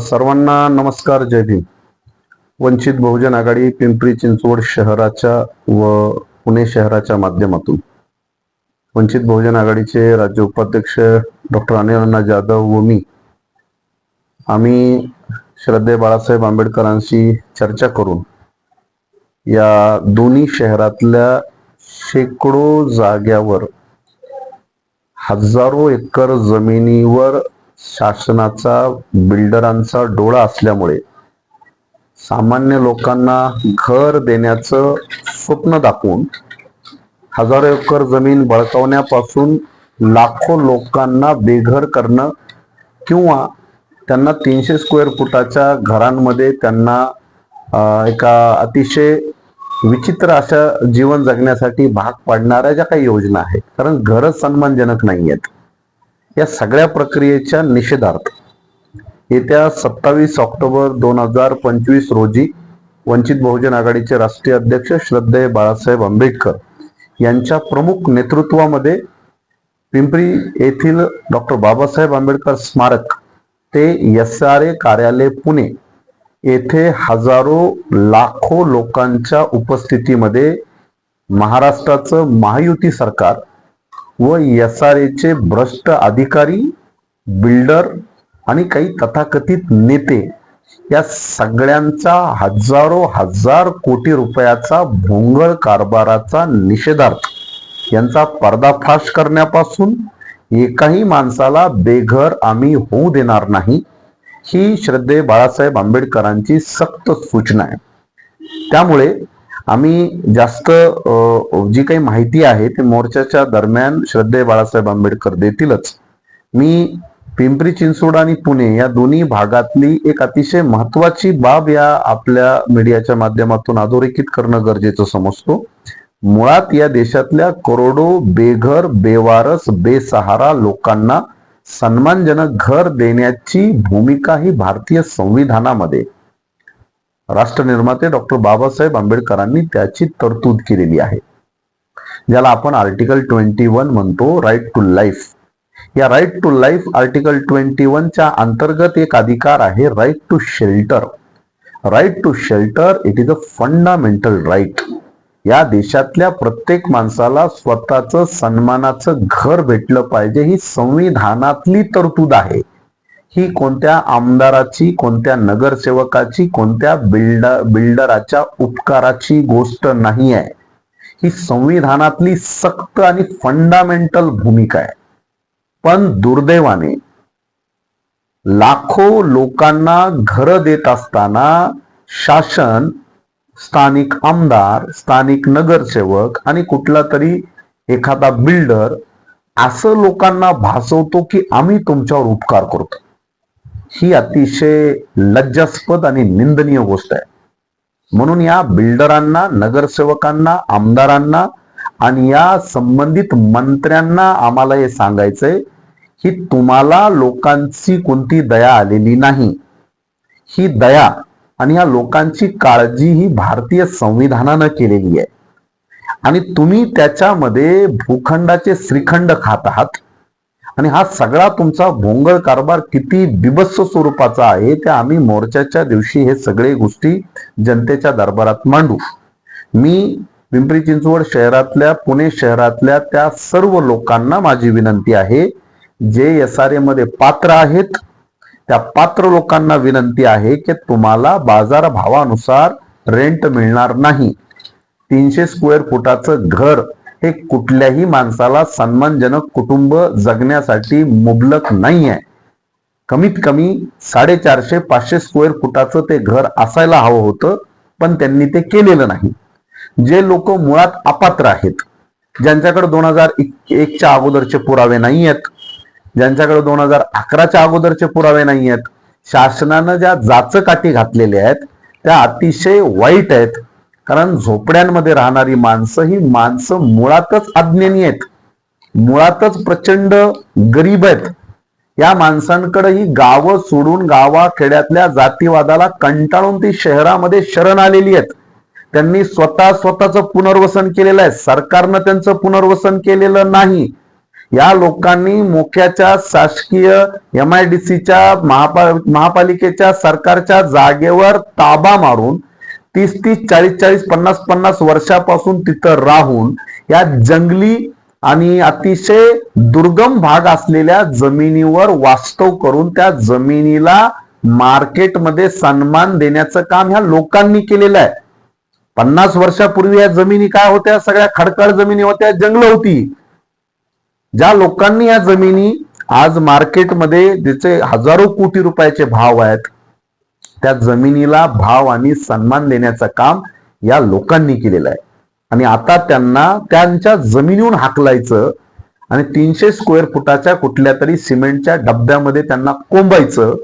सर्वांना नमस्कार जय भीम. वंचित बहुजन आघाडी पिंपरी चिंचवड शहराच्या व पुणे शहराच्या माध्यमातून. वंचित बहुजन आघाडीचे राज्य उपाध्यक्ष डॉक्टर अनिल अण्णा जाधव व मी. आम्ही श्रद्धे बाळासाहेब आंबेडकरांशी चर्चा करून या दोन्ही शहरातल्या शेकडो जाग्यावर हजारो एकर जमिनीवर शासनाचा बिल्डरांचा डोळा असल्यामुळे सामान्य लोकांना घर देण्याचं स्वप्न दाखवून हजारो एकर जमीन बळकावण्यापासून लाखो लोकांना बेघर करणं किंवा त्यांना तीनशे स्क्वेअर फुटाच्या घरांमध्ये त्यांना एका अतिशय विचित्र अशा जीवन जगण्यासाठी भाग पाडणाऱ्या ज्या काही योजना आहेत. कारण घरच सन्मानजनक नाही आहेत या सगळ्या प्रक्रियेच्या निषेधार्थ. येत्या सत्तावीस ऑक्टोबर दोन हजार पंचवीस रोजी वंचित बहुजन आघाडीचे राष्ट्रीय अध्यक्ष श्रद्धेय बाळासाहेब आंबेडकर यांच्या प्रमुख नेतृत्वामध्ये पिंपरी येथील डॉक्टर बाबासाहेब आंबेडकर स्मारक ते एस आर ए कार्यालय पुणे येथे हजारो लाखो लोकांच्या उपस्थितीमध्ये महाराष्ट्राचं महायुती सरकार व एस आर एचे भ्रष्ट अधिकारी बिल्डर आणि काही तथाकथित नेते या सगळ्यांचा हजारो हजार कोटी रुपयाचा भोंगळ कारभाराचा निषेधार्थ यांचा पर्दाफाश करण्यापासून एकाही माणसाला बेघर आम्ही होऊ देणार नाही ही श्रद्धे बाळासाहेब आंबेडकरांची सक्त सूचना आहे. त्यामुळे आम्ही जास्त जी काही माहिती आहे ती मोर्चाच्या दरम्यान श्रद्धे बाळासाहेब आंबेडकर देतीलच. मी पिंपरी चिंचवड आणि पुणे या दोन्ही भागातली एक अतिशय महत्वाची बाब या आपल्या मीडियाच्या माध्यमातून अधोरेखित करणं गरजेचं समजतो. मुळात या देशातल्या करोडो बेघर बेवारस बेसहारा लोकांना सन्मानजनक घर देण्याची भूमिका ही भारतीय संविधानामध्ये राष्ट्रनिर्माते डॉक्टर बाबासाहेब आंबेडकरांनी त्याची तरतूद केलेली आहे. ज्याला आपण आर्टिकल ट्वेंटी वन म्हणतो राईट टू लाईफ या right to life article twenty वनच्या अंतर्गत एक अधिकार आहे right to shelter right to shelter it is a fundamental right या देशातल्या प्रत्येक माणसाला स्वतःचं सन्मानाचं घर भेटलं पाहिजे ही संविधानातली तरतूद आहे. ही कोणत्या आमदाराची कोणत्या नगरसेवकाची कोणत्या बिल्डर बिल्डराच्या उपकाराची गोष्ट नाही आहे ही संविधानातली सक्त आणि फंडामेंटल भूमिका आहे. पण दुर्दैवाने लाखो लोकांना घर देत असताना शासन स्थानिक आमदार स्थानिक नगरसेवक आणि कुठला तरी एखादा बिल्डर असं लोकांना भासवतो की आम्ही तुमच्यावर उपकार करतो. ही अतिशय लज्जास्पद आणि निंदनीय गोष्ट आहे. म्हणून या बिल्डरांना नगरसेवकांना आमदारांना आणि या संबंधित मंत्र्यांना आम्हाला हे सांगायचंय की तुम्हाला लोकांची कोणती दया आलेली नाही. ही दया आणि या लोकांची काळजी ही भारतीय संविधानानं केलेली आहे. आणि तुम्ही त्याच्यामध्ये भूखंडाचे श्रीखंड खात आहात. आणि हा सगळा तुमचा भोंगळ कारभार किती बिभत्स स्वरूपाचा आहे ते आम्ही मोर्चाच्या दिवशी हे सगळे गोष्टी जनतेच्या दरबारात मांडू. मी पिंपरी चिंचवड शहरातल्या पुणे शहरातल्या त्या सर्व लोकांना माझी विनंती आहे जे एस आरमध्ये पात्र आहेत त्या पात्र लोकांना विनंती आहे की तुम्हाला बाजार भावानुसार रेंट मिळणार नाही. तीनशे स्क्वेअर फुटाचं घर हे कुठल्याही माणसाला सन्मानजनक कुटुंब जगण्यासाठी मुबलक नाही आहे कमीत कमी साडेचारशे पाचशे स्क्वेअर फुटाचं ते घर असायला हवं होतं पण त्यांनी ते केलेलं नाही. जे लोक मुळात अपात्र आहेत ज्यांच्याकडे दोन हजार एकच्या अगोदरचे पुरावे नाही आहेत ज्यांच्याकडे दोन हजार अकराच्या अगोदरचे पुरावे नाही आहेत शासनानं ज्या जाचकाठी घातलेल्या आहेत त्या अतिशय वाईट आहेत. कारण झोपड्यांमध्ये राहणारी माणसं ही माणसं मुळातच अज्ञानी आहेत. मुळातच प्रचंड गरीब आहेत. या माणसांकडे ही गावं सोडून गावाखेड्यातल्या जातीवादाला कंटाळून ती शहरामध्ये शरण आलेली आहेत. त्यांनी स्वतः स्वतःचं पुनर्वसन केलेलं आहे. सरकारनं त्यांचं पुनर्वसन केलेलं नाही. या लोकांनी मोक्याच्या शासकीय एम आय डी सीच्या महापा महापालिकेच्या सरकारच्या जागेवर ताबा मारून तीस तीस चाळीस चाळीस पन्नास पन्नास वर्षापासून तिथं राहून या जंगली आणि अतिशय दुर्गम भाग असलेल्या जमिनीवर वास्तव करून त्या जमिनीला मार्केटमध्ये सन्मान देण्याचं काम ह्या लोकांनी केलेलं आहे. पन्नास वर्षापूर्वी या जमिनी काय होत्या? सगळ्या खडकाळ जमिनी होत्या जंगल होती. ज्या लोकांनी या जमिनी आज मार्केटमध्ये ज्याचे हजारो कोटी रुपयाचे भाव आहेत त्या जमिनीला भाव आणि सन्मान देण्याचं काम या लोकांनी केलेलं आहे. आणि आता त्यांना त्यांच्या जमिनीहून हाकलायचं आणि तीनशे स्क्वेअर फुटाच्या कुठल्या तरी सिमेंटच्या डब्यामध्ये त्यांना कोंबायचं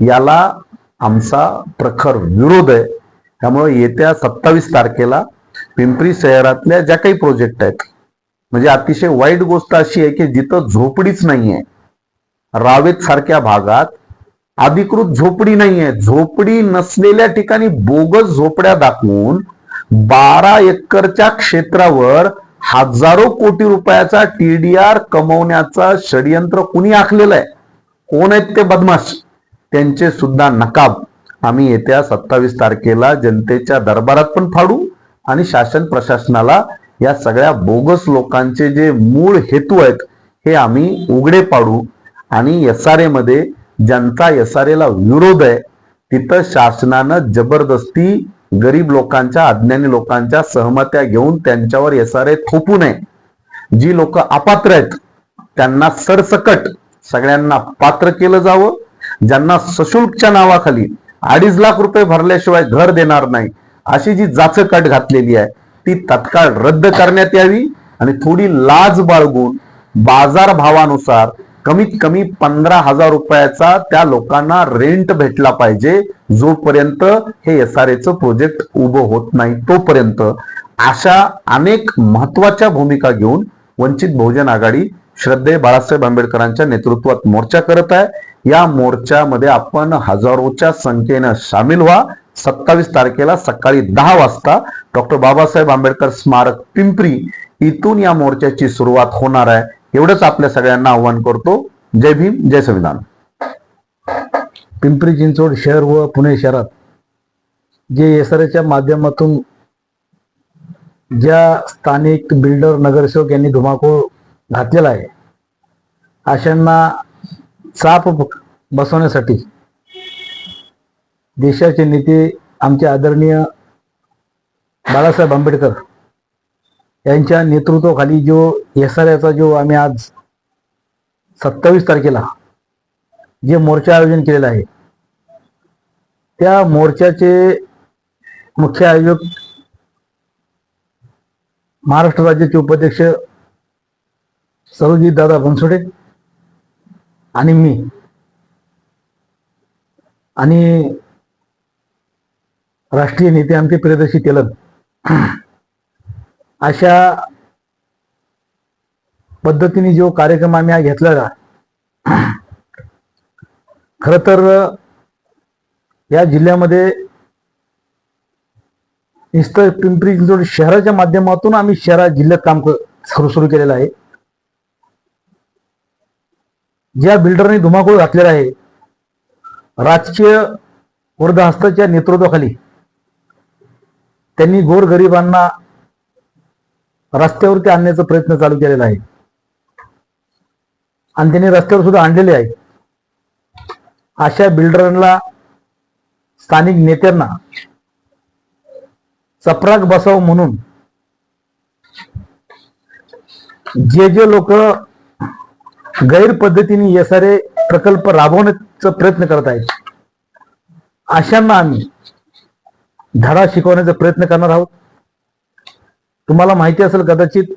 याला आमचा प्रखर विरोध आहे. त्यामुळे येत्या सत्तावीस तारखेला पिंपरी शहरातल्या ज्या काही प्रोजेक्ट आहेत म्हणजे अतिशय वाईट गोष्ट अशी आहे की जिथं झोपडीच नाहीये रावेत सारख्या भागात अधिकृत झोपडी नाहीये. झोपडी नसलेल्या ठिकाणी बोगस झोपड्या दाखवून बारा एकरच्या क्षेत्रावर हजारो कोटी रुपयाचा टीडीआर कमवण्याचा षडयंत्र कुणी आखलेलं आहे? कोण आहेत ते बदमाश? त्यांचे सुद्धा नकाब. आम्ही येत्या सत्तावीस तारखेला जनतेच्या दरबारात पण फाडू आणि शासन प्रशासनाला या सगळ्या बोगस लोकांचे जे मूळ हेतू आहेत हे आम्ही उघडे पाडू आणि एस आरमध्ये ज्यांचा एस आर विरोध आहे तिथं शासनानं जबरदस्ती गरीब लोकांच्या अज्ञानी लोकांच्या सहमत्या घेऊन त्यांच्यावर एस आर थोपू नये. जी लोक अपात्र आहेत त्यांना सरसकट सगळ्यांना पात्र केलं जावं. ज्यांना सशुल्कच्या नावाखाली अडीच लाख रुपये भरल्याशिवाय घर देणार नाही अशी जी जाचकट घातलेली आहे ती तत्काळ रद्द करण्यात यावी आणि थोडी लाज बाळगून बाजार भावानुसार कमीत कमी पंधरा हजार रुपयाचा त्या लोकांना रेंट भेटला पाहिजे. जोपर्यंत हे एस आर एचं प्रोजेक्ट उभं होत नाही तोपर्यंत. अशा अनेक महत्त्वाच्या भूमिका घेऊन वंचित बहुजन आघाडी श्रद्धे बाळासाहेब आंबेडकरांच्या नेतृत्वात मोर्चा करत आहे. या मोर्चामध्ये आपण हजारोच्या संख्येनं सामील व्हा. सत्तावीस तारखेला सकाळी दहा वाजता डॉक्टर बाबासाहेब आंबेडकर स्मारक पिंपरी इथून या मोर्चाची सुरुवात होणार आहे. एवढंच आपल्या सगळ्यांना आव्हान करतो. जय भीम जय संविधान. पिंपरी चिंचवड शहर व पुणे शहरात जे एसआरच्या माध्यमातून ज्या स्थानिक बिल्डर नगरसेवक यांनी धुमाकूळ घातलेला आहे अशांना चाप बसवण्यासाठी देशाचे नेते आमचे आदरणीय बाळासाहेब आंबेडकर यांच्या नेतृत्वाखाली जो एस आर एचा जो आम्ही आज सत्तावीस तारखेला जे मोर्चा आयोजन केलेलं आहे त्या मोर्चाचे मुख्य आयोजक महाराष्ट्र राज्याचे उपाध्यक्ष सरोजित दादा बनसोडे आणि मी आणि राष्ट्रीय नेते आमचे प्रियदर्शी तेलंग. अशा पद्धतीने जो कार्यक्रम आम्ही हा घेतलेला खर तर या जिल्ह्यामध्ये नुसतं पिंपरी चिंचवड शहराच्या माध्यमातून आम्ही शहरात जिल्ह्यात काम सुरू सुरू केलेलं आहे. ज्या बिल्डरने धुमाकूळ घातलेला आहे राजकीय वृद्धहस्ताच्या नेतृत्वाखाली त्यांनी गोरगरिबांना रस्त्यावरती आणण्याचा प्रयत्न चालू केलेला आहे. आणि त्यांनी रस्त्यावर सुद्धा आणलेले आहे. अशा बिल्डरांना स्थानिक नेत्यांना चपराक बसाव म्हणून जे जे लोक गैर पद्धतीने सारे प्रकल्प राबवण्याचा प्रयत्न करत आहेत अशांना आम्ही धडा शिकवण्याचा प्रयत्न करणार आहोत. तुम्हाला माहिती असेल कदाचित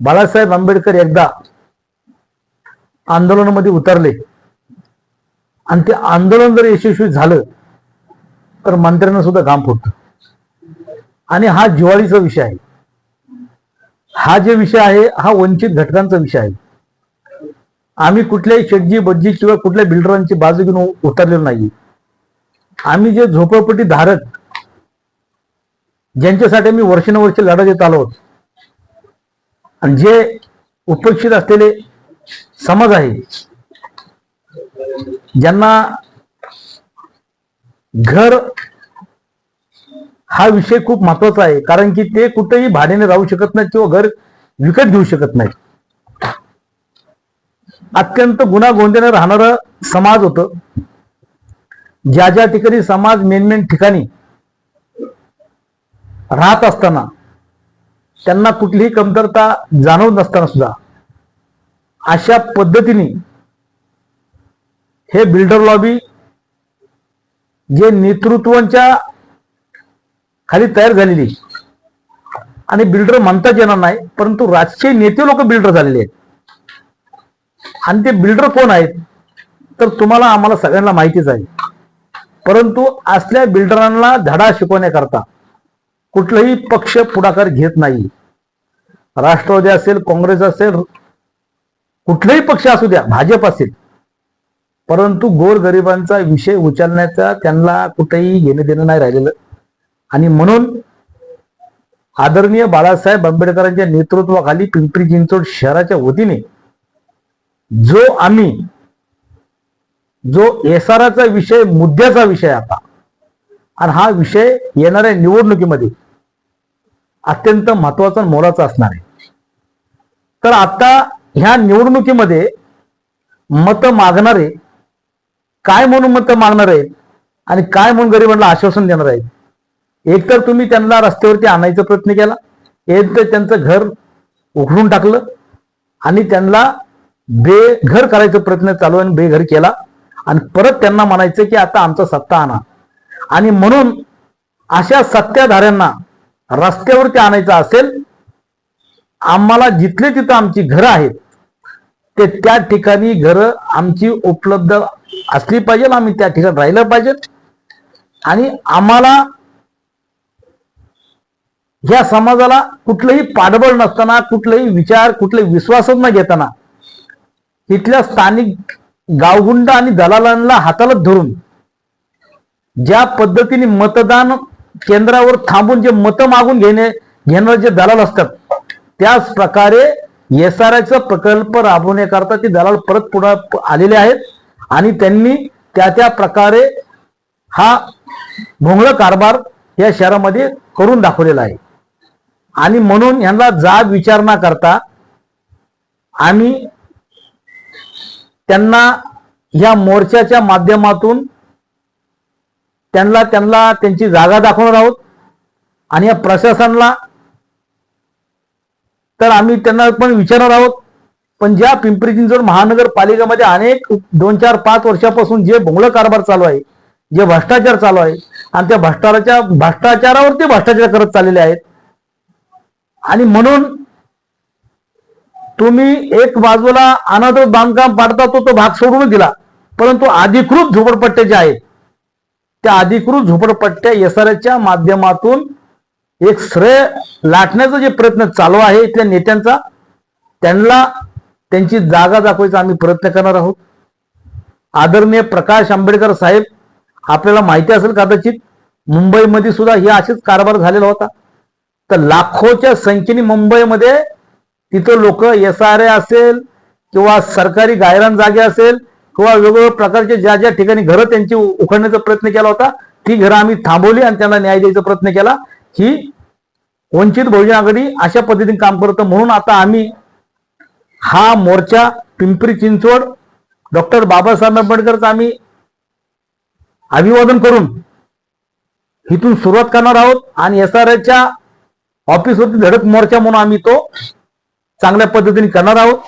बाळासाहेब आंबेडकर एकदा आंदोलनामध्ये उतरले. आणि ते आंदोलन जर यशस्वी झालं तर मंत्र्यांना सुद्धा घाम फुटतो. आणि हा जिवाळीचा विषय आहे. हा जे विषय आहे हा वंचित घटकांचा विषय आहे. आम्ही कुठल्याही शेटजी बज्जी किंवा कुठल्या बिल्डरांची बाजू घेऊन उतरलेलो नाही आम्ही जे झोपडपट्टी धारक ज्यांच्यासाठी मी वर्षानुवर्ष लढा देत आलो होतो. आणि जे उपेक्षित असलेले समाज आहे ज्यांना घर हा विषय खूप महत्त्वाचा आहे कारण की ते कुठेही भाड्याने राहू शकत नाहीत किंवा घर विकत घेऊ शकत नाहीत. अत्यंत गुन्हा राहणार समाज होत. ज्या ज्या ठिकाणी समाज मेन मेन ठिकाणी राहत असताना त्यांना कुठलीही कमतरता जाणवत नसताना सुद्धा अशा पद्धतीने हे बिल्डर लॉबी जे नेतृत्वांच्या खाली तयार झालेली आणि बिल्डर म्हणताच येणार नाही परंतु राजकीय नेते लोक बिल्डर झालेले आहेत. आणि ते बिल्डर कोण आहेत तर तुम्हाला आम्हाला सगळ्यांना माहितीच आहे. परंतु असल्या बिल्डरांना धडा शिकवण्याकरता कुठलाही पक्ष पुढाकार घेत नाही. राष्ट्रवादी असेल काँग्रेस असेल कुठलाही पक्ष असू द्या भाजप असेल. परंतु गोरगरिबांचा विषय उचलण्याचा त्यांना कुठेही घेणं देणं नाही राहिलेलं. आणि म्हणून आदरणीय बाळासाहेब आंबेडकरांच्या नेतृत्वाखाली पिंपरी चिंचवड शहराच्या वतीने जो आम्ही जो एसआरचा विषय मुद्द्याचा विषय आता आणि हा विषय येणाऱ्या निवडणुकीमध्ये अत्यंत महत्त्वाचा मोलाचा असणार आहे. तर आता ह्या निवडणुकीमध्ये मत मागणारे काय म्हणून मत मागणार आहेत? आणि काय म्हणून गरिबांना आश्वासन देणार आहेत? एक तर तुम्ही त्यांना रस्त्यावरती आणायचा प्रयत्न केला. एक तर त्यांचं घर उघडून टाकलं. आणि त्यांना बेघर करायचा प्रयत्न चालू आणि बेघर केला. आणि परत त्यांना म्हणायचं की आता आमचा सत्ता आणा. आणि म्हणून अशा सत्ताधाऱ्यांना रस्त्यावरती आणायचं असेल आम्हाला जिथले तिथं आमची घरं आहेत ते त्या ठिकाणी घरं आमची उपलब्ध असली पाहिजे आम्ही त्या ठिकाणी राहिलं पाहिजे. आणि आम्हाला या समाजाला कुठलंही पाठबळ नसताना कुठलाही विचार कुठलाही विश्वासच न घेताना इथल्या स्थानिक गावगुंड आणि दलालांना हाताला धरून ज्या पद्धतीने मतदान केंद्रावर थांबून जे मतं मागून घेणे घेणारे जे दलाल असतात त्याच प्रकारे एसआरआयचा प्रकल्प राबवण्याकरता ते दलाल परत पुढे आलेले आहेत आणि त्यांनी त्या त्या प्रकारे हा भोंगळ कारभार या शहरामध्ये करून दाखवलेला आहे. आणि म्हणून यांना जाब विचारणा करता आम्ही त्यांना या मोर्चाच्या माध्यमातून त्यांना त्यांना त्यांची जागा दाखवणार आहोत. आणि या प्रशासनाला तर आम्ही त्यांना पण विचारणार आहोत. पण ज्या पिंपरी चिंचवड महानगरपालिकेमध्ये अनेक दोन चार पाच वर्षापासून जे भोंगळ कारभार चालू आहे जे भ्रष्टाचार चालू आहे आणि त्या भ्रष्टाचाराच्या भ्रष्टाचारावर ते भ्रष्टाचार करत चाललेले आहेत. आणि म्हणून तुम्ही एक बाजूला अनाथ बांधकाम पाडता तो तो भाग सोडून दिला. परंतु अधिकृत झोपडपट्ट्या ज्या आहेत त्या अधिकृत झोपडपट्ट्या एसआरच्या माध्यमातून एक श्रेय लाटण्याचा जे प्रयत्न चालू आहे इथल्या नेत्यांचा त्यांना त्यांची जागा दाखवायचा आम्ही प्रयत्न करणार आहोत. आदरणीय प्रकाश आंबेडकर साहेब आपल्याला माहिती असेल कदाचित मुंबईमध्ये सुद्धा हे असेच कारभार झालेला होता. तर लाखोच्या संख्येने मुंबईमध्ये तिथं लोक एस आर ए असेल किंवा सरकारी गायरान जागे असेल किंवा वेगवेगळ्या प्रकारचे ज्या ज्या ठिकाणी घरं त्यांची उखडण्याचा प्रयत्न केला होता ती घरं आम्ही थांबवली आणि त्यांना न्याय द्यायचा प्रयत्न केला. ही वंचित बहुजन आघाडी अशा पद्धतीने काम करतं म्हणून आता आम्ही हा मोर्चा पिंपरी चिंचवड डॉक्टर बाबासाहेब आंबेडकरचं आम्ही अभिवादन करून इथून सुरुवात करणार आहोत. आणि एस आर च्या ऑफिसवरती धडक मोर्चा म्हणून आम्ही तो चांगल्या पद्धतीने करणार आहोत.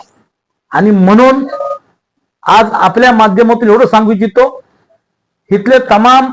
आणि म्हणून आज आपल्या माध्यमातून एवढं सांगू इच्छितो इथले तमाम